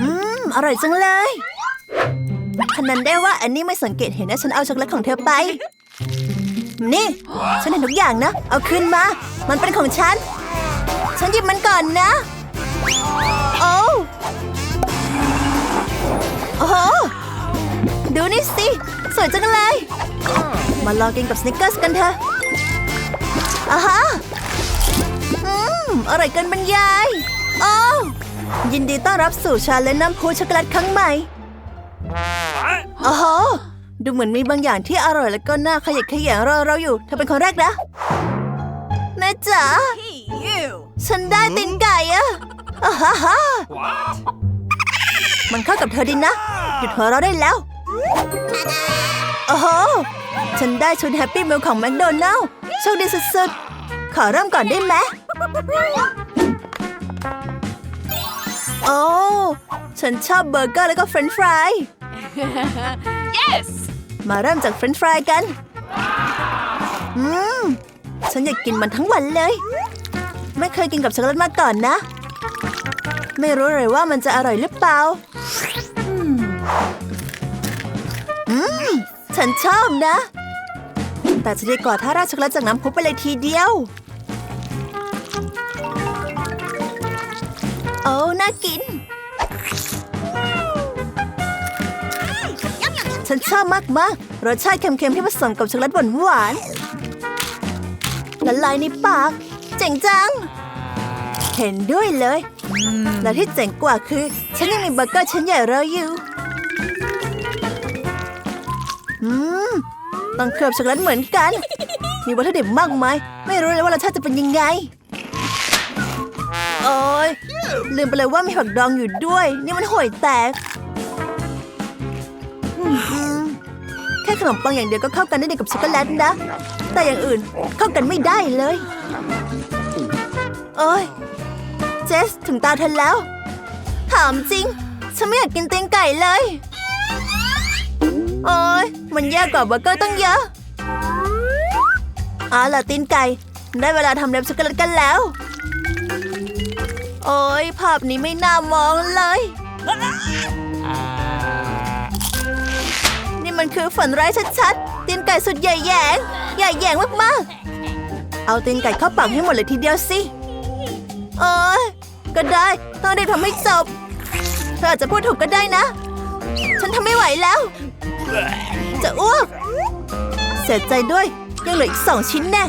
อืม อร่อยจังเลยพนันได้ว่าอันนี้ไม่สังเกตเห็นนะฉันเอาช็อกโกแลตของเธอไป นี่ ฉันเห็นทุกอย่างนะ เอาขึ้นมา มันเป็นของฉัน ฉันหยิบมันก่อนนะ โอ้โอ้โหดูนี่สิ สวยจังเลย มาลองกินกับสเนิกเกอร์สกันเถอะอ่าฮะ อืม อร่อยเกินบรรยาย โอ้ ยินดีต้อนรับสู่ชาเลนจ์น้ำพุช็อกโกแลตครั้งใหม่โอ้โหดูเหมือนมีบางอย่างที่อร่อยแล้วก็น่าขยักขยงรอเราอยู่เธอเป็นคนแรกนะ แม่จ๋า Hey, you! ฉันได้ตีนไก่อะอ่าฮ่าฮ่า What? มันเข้ากับเธอดีนะ หยุดหัวเราะได้แล้ว โอ้โห ฉันได้ชุดแฮปปี้มิลของแมคโดนัลล์โชคดีสุดๆ ขอเริ่มก่อนได้ไหม โอ้ฉันชอบเบอร์เกอร์แล้วก็เฟรนช์ฟราย Yes! มาเริ่มจากเฟรนช์ฟรายกัน อืม ฉันอยากกินมันทั้งวันเลย ไม่เคยกินกับช็อกโกแลตมาก่อนนะ ไม่รู้เลยว่ามันจะอร่อยหรือเปล่า อืม ฉันชอบนะ แต่จะดีกว่าถ้าราดช็อกโกแลตจากน้ำพุไปเลยทีเดียว โอ้น่ากิน ฉันชอบมากๆรสชาติเค็มๆที่ผสมกับช็อกโกแลตหวานๆละลายในปาก เจ๋งจัง เห็นด้วยเลย และที่เจ๋งกว่าคือ ฉันยังมีเบอร์เกอร์ชิ้นใหญ่รออยู่อืมต้องเคลือบช็อกโกแลตเหมือนกัน มีวัตถุดิบมากมาย ไม่รู้เลยว่ารสชาติจะเป็นยังไง โอ้ย ลืมไปเลยว่ามีผักดองอยู่ด้วย นี่มันห่วยแตกอืมแค่ขนมปังอย่างเดียวก็เข้ากันได้ดีกับช็อกโกแลตนะ แต่อย่างอื่นเข้ากันไม่ได้เลยโอ้ยเจสถึงตาเธอแล้ว ถามจริง ฉันไม่อยากกินเตียงไก่เลยโอ้ยมันแย่กว่าเบอร์เกอร์ตั้งเยอะเอาล่ะตีนไก่ ได้เวลาทำเล็บช็อกโกแลตกันแล้ว โอ้ยภาพนี้ไม่น่ามองเลย นี่มันคือฝันร้ายชัดๆตีนไก่สุดใหญ่แยงใหญ่แยงมากๆ เอาตีนไก่เข้าปากให้หมดเลยทีเดียวสิโอ้ยก็ได้ต้องได้ทำให้จบเธออาจจะพูดถูกก็ได้นะ ฉันทำไม่ไหวแล้ว จะอ้วกเสียใจด้วยยังเหลืออีกสองชิ้นแน่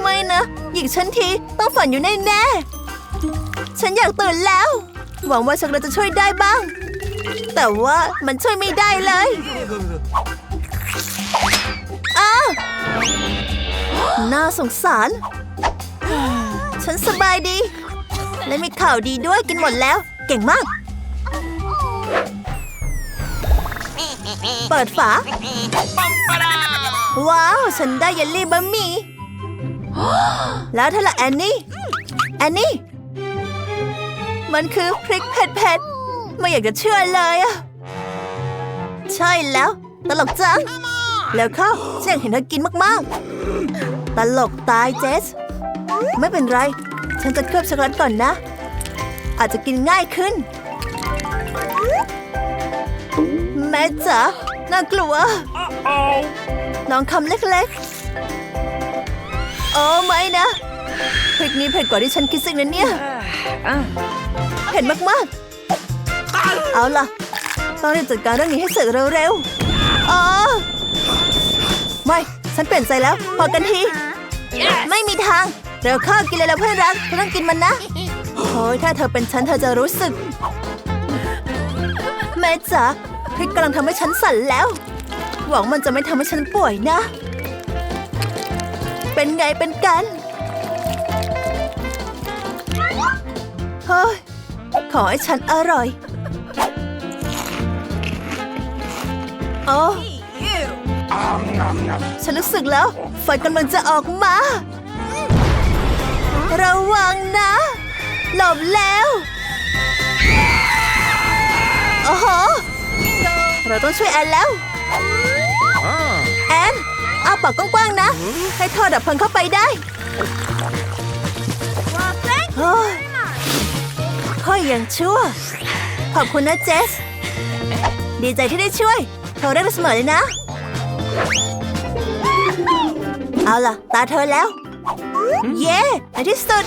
ไม่นะ หยิกฉันที ต้องฝันอยู่แน่ๆฉันอยากตื่นแล้ว หวังว่าช็อกโกแลตจะช่วยได้บ้าง แต่ว่ามันช่วยไม่ได้เลยอ้าวน่าสงสาร ฉันสบายดี และมีข่าวดีด้วยกินหมดแล้ว เก่งมาก เปิดฝา ว้าว ฉันได้เยลลี่บะหมี่ แล้วเธอละแอนนี่ แอนนี่ มันคือพริกเผ็ดๆ ไม่อยากจะเชื่อเลยอะใช่แล้ว ตลกจัง แล้วเข้าฉันอยากเห็นเธอกินมากๆ ตลกตายเจส ไม่เป็นไร ฉันจะเคลือบช็อกโกแลตก่อนนะ อาจจะกินง่ายขึ้น แม่จ๋าน่ากลัว Uh-oh. ลองคำเล็กๆ โอ้ไม่นะพริกนี้เผ็ดกว่าที่ฉันคิดสินะเนี่ยเผ็ดมากๆ เอาล่ะ ต้องรีบจัดการเรื่องนี้ให้เสร็จเร็วๆอ๋อไม่ ฉันเปลี่ยนใจแล้ว พอกันที ไม่มีทาง เร็วเข้ากินเลยแล้วเพื่อนรักเธอต้องกินมันนะโอ้ยถ้าเธอเป็นฉันเธอจะรู้สึก แม่จ๋าพริกกำลังทำให้ฉันสั่นแล้ว หวังมันจะไม่ทำให้ฉันป่วยนะ เป็นไงเป็นกันเฮ้ยขอให้ฉันอร่อย โอ้ Hey, you! ฉันรู้สึกแล้วไฟกำลังจะออกมา ระวังนะ หลบแล้ว โอ้โห เราต้องช่วยแอนแล้ว แอน เอาปากกว้างๆนะ ให้ท่อดับเพลิงเข้าไปได้ Well, thank เฮ้ยยังชั่ว ขอบคุณนะเจส ดีใจที่ได้ช่วยโทรได้เสมอเลยนะ เอาล่ะ ตาเธอแล้ว เย้ในที่สุด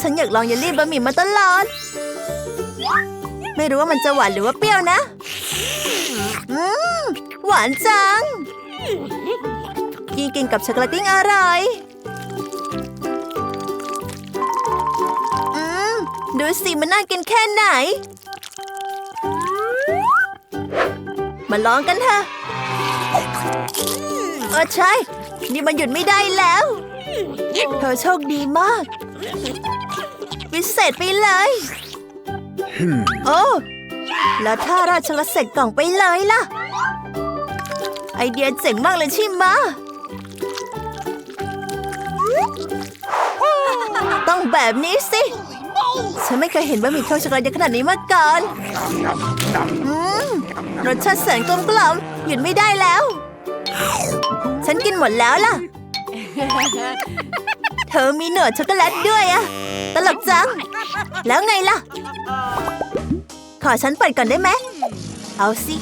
ฉันอยากลองเยลลี่บะหมี่มาตลอด ไม่รู้ว่ามันจะหวานหรือว่าเปรี้ยวนะ หวานจัง กินกินกับช็อกโกแลตยิ่งอร่อย อืม ดูสิมันน่ากินแค่ไหน มาลองกันเถอะเออใช่ นี่มันหยุดไม่ได้แล้ว เธอโชคดีมาก วิเศษไปเลย โอ้แล้วถ้าราชลเสร็จกล่องไปเลยล่ะ ไอเดียเจ๋งมากเลยใช่ไหม ต้องแบบนี้สิ ฉันไม่เคยเห็นบะหมี่เครื่องช็อกโกแลตเยอะขนาดนี้มาก่อนอืมรสชาติแสนกลมกล่อมหยุดไม่ได้แล้ว ฉันกินหมดแล้วล่ะ เธอมีหนวดช็อกโกแลตด้วยอะตลกจัง แล้วไงล่ะ ขอฉันเปิดก่อนได้ไหม เอาสิ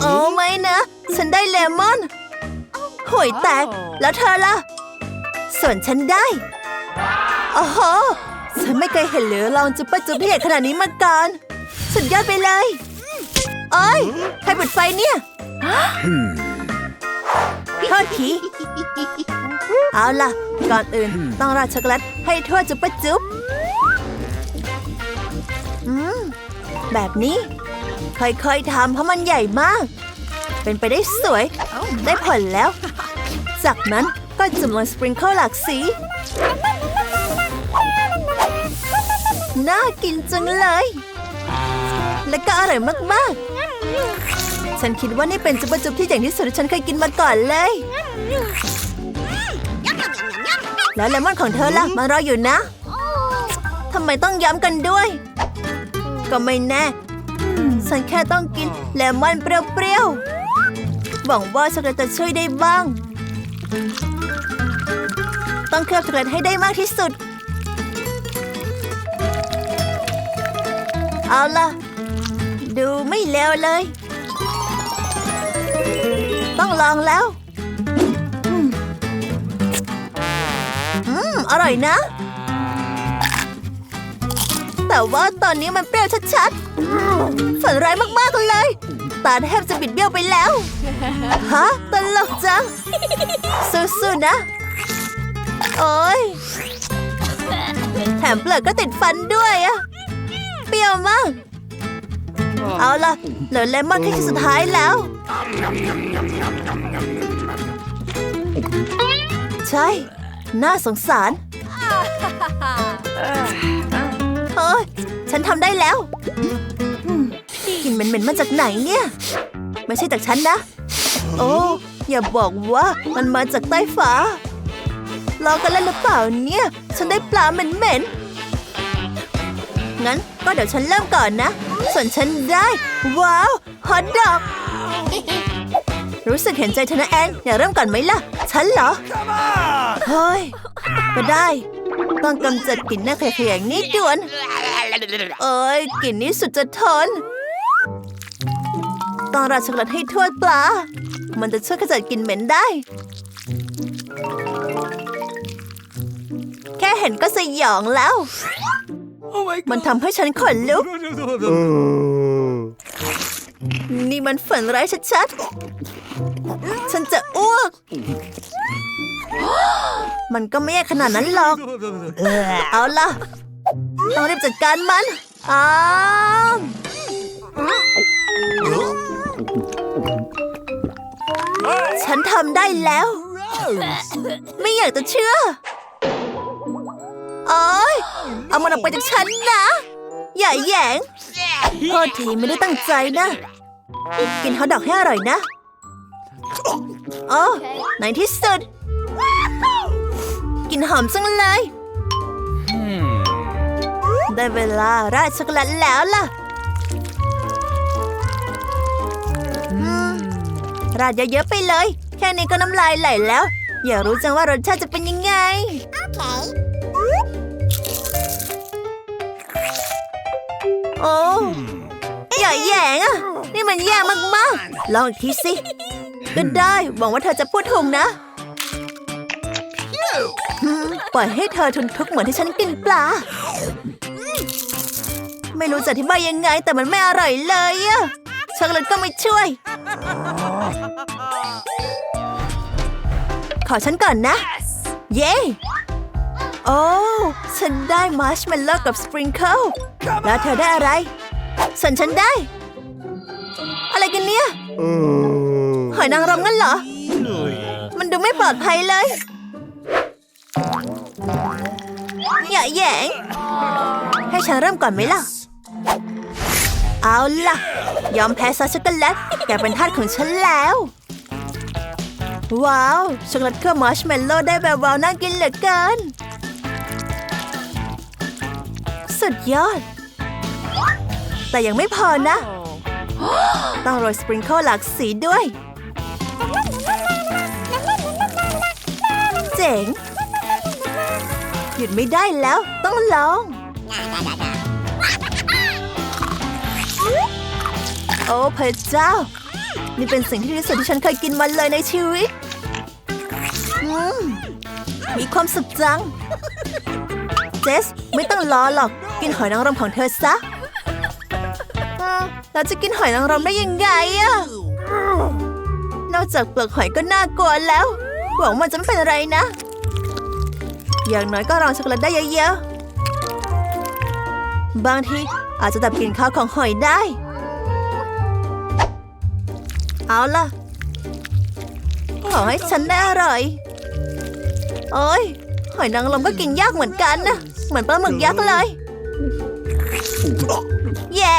โอ้ไม่นะ ฉันได้เลมอนห่วยแตก แล้วเธอล่ะ ส่วนฉันได้ โอ้โหฉันไม่เคยเห็นเหลือลองจุ๊บปะจุ๊บที่ใหญ่ขนาดนี้มาก่อน สุดยอดไปเลยเอ้ยใครเปิดไฟเนี่ยโทษทีเอาล่ะ ก่อนอื่นต้องราดช็อกโกแลตให้ทั่วจุ๊บปะจุ๊บอืมแบบนี้ค่อยๆทำเพราะมันใหญ่มาก เป็นไปได้สวย ได้ผลแล้ว จากนั้นก็จุ่มลงสปริงเกิลหลากสี น่ากินจังเลย และก็อร่อยมากๆ ฉันคิดว่านี่เป็นจุบะจุ๊บที่ใหญ่ที่สุดที่ฉันเคยกินมาก่อนเลย แล้วเลมอนของเธอล่ะมารออยู่นะทำไมต้องย้ำกันด้วย ก็ไม่แน่ ฉันแค่ต้องกินเลมอนเปรี้ยวๆหวังว่าช็อกโกแลตจะช่วยได้บ้าง ต้องเคลือบช็อกโกแลตให้ได้มากที่สุด เอาล่ะ ดูไม่เลวเลย ต้องลองแล้ว อืม อร่อยนะ แต่ว่าตอนนี้มันเปรี้ยวชัดๆฝันร้ายมากๆเลย ตาแทบจะบิดเบี้ยวไปแล้ว ฮะ ตลกจัง สู้ๆนะ โอ้ยแถมเปลือกก็ติดฟันด้วยอะ เปรี้ยวมาก เอาล่ะเหลือเลมอนแค่ชิ้นสุดท้ายแล้ว ใช่ น่าสงสารเฮ้ยฉันทำได้แล้วอืมกลิ่นเหม็นๆมาจากไหนเนี่ย ไม่ใช่จากฉันนะ โอ้อย่าบอกว่ามันมาจากใต้ฝาลองกันเล่นหรือเปล่าเนี่ย ฉันได้ปลาเหม็นๆ งั้นก็เดี๋ยวฉันเริ่มก่อนนะ ส่วนฉันได้ ว้าวฮอตดอกรู้สึกเห็นใจเธอนะแอนอยากเริ่มก่อนไหมล่ะ ฉันเหรอเฮ้ยก็ได้ ต้องกำจัดกลิ่นหน้าแขยงนี่ด่วน เอ้ยกลิ่นนี้สุดจะทนต้องราดช็อกโกแลตให้ทั่วปลา มันจะช่วยขจัดกลิ่นเหม็นได้ แค่เห็นก็สยองแล้ว มันทำให้ฉันขนลุก นี่มันฝันร้ายชัดๆ ฉันจะอ้วก มันก็ไม่แย่ขนาดนั้นหรอก เอาล่ะ ต้องรีบจัดการมันอ้ามฉันทำได้แล้ว ไม่อยากจะเชื่อ โอ้ยเอามันออกไปจากฉันนะ อย่าแหยงโทษทีไม่ได้ตั้งใจนะ กินฮอทดอกให้อร่อยนะโอ้ในที่สุด กินหอมจังเลย ได้เวลาราดช็อกโกแลตแล้วล่ะราดเยอะๆไปเลย แค่นี้ก็น้ำลายไหลแล้ว อยากรู้จังว่ารสชาติจะเป็นยังไง โอ้อย่าแหยงอะ นี่มันแย่มากๆ ลองอีกทีสิ ก็ได้หวังว่าเธอจะพูดถูกนะ ปล่อยให้เธอทนทุกข์เหมือนที่ฉันกินปลา ไม่รู้จะอธิบายยังไง แต่มันไม่อร่อยเลยอะช็อกโกแลตก็ไม่ช่วย ขอฉันก่อนนะ เย้ โอ้ ฉันได้มาร์ชเมลโล่กับสปริงเกิล แล้วเธอได้อะไร ส่วนฉันได้ อะไรกันเนี่ยหอยนางรมงั้นเหรอ มันดูไม่ปลอดภัยเลย อย่าแยง ให้ฉันเริ่มก่อนไหมล่ะ เอาล่ะ ยอมแพ้ซอสช็อกโกแลตแกเป็นทาสของฉันแล้ว ว้าว ช็อกโกแลตเคลือบมาร์ชเมลโล่ได้แบบว้าวน่ากินเหลือเกิน สุดยอด แต่ยังไม่พอนะ ต้องโรยสปริงเกิลหลากสีด้วย เจ๋ง หยุดไม่ได้แล้วต้องลอง โอ้พระเจ้า นี่เป็นสิ่งที่ดีที่สุดที่ฉันเคยกินมาเลยในชีวิตอืมมีความสุขจัง เจส ไม่ต้องรอหรอก กินหอยนางรมของเธอซะเราจะกินหอยนางรมได้ยังไงอะนอกจากเปลือกหอยก็น่ากลัวแล้ว หวังมันจะไม่เป็นอะไรนะ อย่างน้อยก็รองช็อกโกแลตได้เยอะๆ บางทีอาจจะดับกลิ่นข้าวของหอยได้ เอาล่ะ ขอให้ฉันได้อร่อย โอ้ยหอยนางรมก็กินยากเหมือนกันนะ เหมือนปลาหมึกยักษ์เลย แย่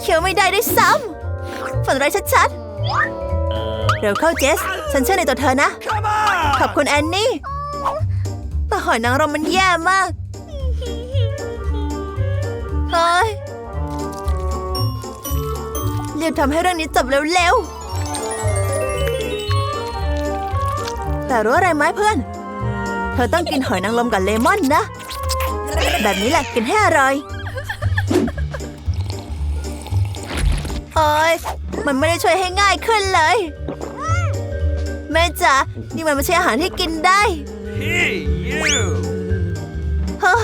เคี้ยวไม่ได้ด้วยซ้ำฝันร้ายชัดๆ เร็วเข้าเจส ฉันเชื่อในตัวเธอนะ ขอบคุณแอนนี่แต่หอยนางรมมันแย่มากเฮ้ยรีบทำให้เรื่องนี้จบเร็วๆ แต่รู้อะไรไหมเพื่อน เธอต้องกินหอยนางรมกับเลมอนนะ แบบนี้แหละกินให้อร่อยโอ้ยมันไม่ได้ช่วยให้ง่ายขึ้นเลย แม่จ๋านี่มันไม่ใช่อาหารที่กินได้ Hey, you! เฮ้อ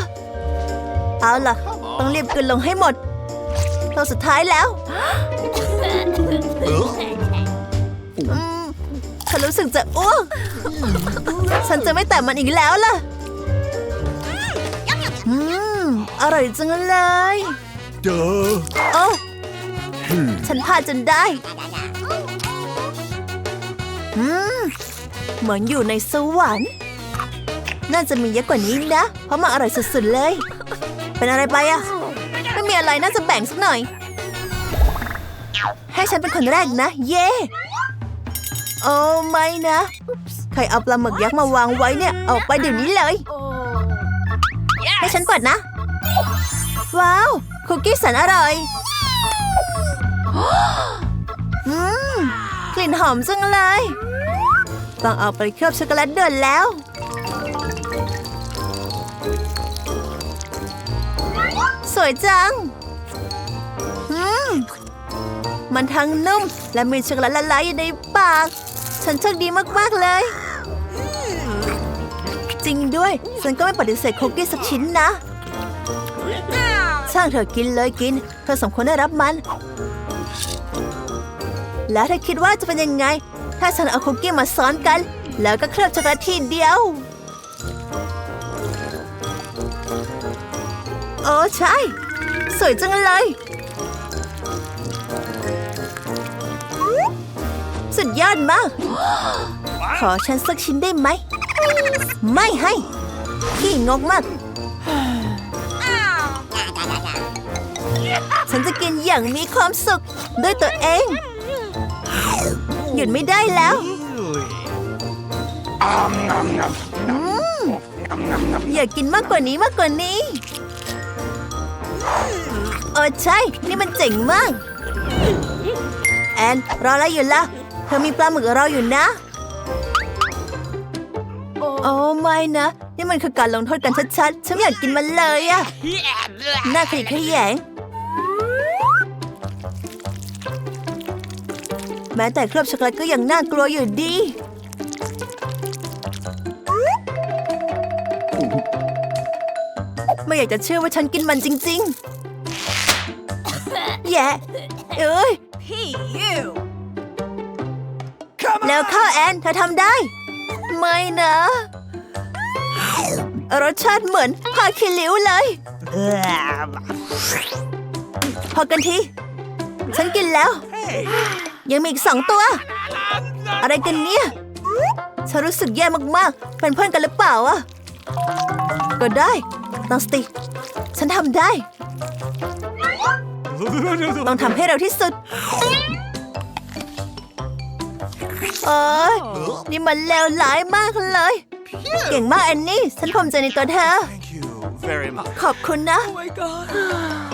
เอาล่ะ ต้องรีบกลืนลงให้หมดตัวสุดท้ายแล้วอืมฉันรู้สึกจะอ้วกฉันจะไม่แตะมันอีกแล้วล่ะ อืม อร่อยจังเลย Duh. โอ้ฉันพลาดจนได้ อืม เหมือนอยู่ในสวรรค์ น่าจะมีเยอะกว่านี้นะ เพราะมันอร่อยสุดๆเลย เป็นอะไรไปอะไม่มีอะไรน่าจะแบ่งสักหน่อย ให้ฉันเป็นคนแรกนะ เย่โอ้ไม่นะ ใครเอาปลาหมึกยักษ์มาวางไว้เนี่ย ออกไปเดี๋ยวนี้เลย ให้ฉันเปิดนะ ว้าว คุกกี้แสนอร่อยอืมกลิ่นหอมจังเลย ต้องเอาไปเคลือบช็อกโกแลตเดือนแล้ว สวยจังอืมมันทั้งนุ่มและมีช็อกโกแลตละลายอยู่ในปาก ฉันโชคดีมาก ๆ เลย ริงด้วย ฉันก็ไม่ปฏิเสธคุกกี้สักชิ้นนะ ช่างเธอกินเลยกิน เธอสมควรได้รับมัน แล้วเธอคิดว่าจะเป็นยังไง ถ้าฉันเอาคุกกี้มาซ้อนกัน แล้วก็เคลือบช็อกโกแลตทีเดียว โอ้ใช่ สวยจังเลย สุดยอดมาก ขอฉันสักชิ้นได้ไหม ไม่ให้ขี้งกมาก ฉันจะกินอย่างมีความสุขด้วยตัวเอง หยุดไม่ได้แล้วอืมอยากกินมากกว่านี้มากกว่านี้ โอ้ใช่ นี่มันเจ๋งมาก แอน รออะไรอยู่ล่ะ เธอมีปลาหมึกรออยู่นะ โอ้ไม่นะนี่นี่มันคือการลงโทษกันชัดๆ ฉันไม่อยากกินมันเลยอะน่าขยะแขยง แม้แต่เคลือบช็อกโกแลตก็ยังน่ากลัวอยู่ดี ไม่อยากจะเชื่อว่าฉันกินมันจริง ๆ แย่เอ้ย P.U. แล้วเข้าแอนเธอทำได้ ไม่นะ รสชาติเหมือนพาคิริ้วเลย พอกันที ฉันกินแล้ว ยังมีอีกสองตัว อะไรกันเนี่ย ฉันรู้สึกแย่มากๆ เป็นเพื่อนกันหรือเปล่าอะก็ได้ตั้งสติ ฉันทำได้ ต้องทำให้เร็วที่สุดเอ้ยนี่มันเลวร้ายมากเลย เก่งมากแอนนี่ ฉันภูมิใจในตัวเธอ Thank you very much. ขอบคุณนะ Oh my god.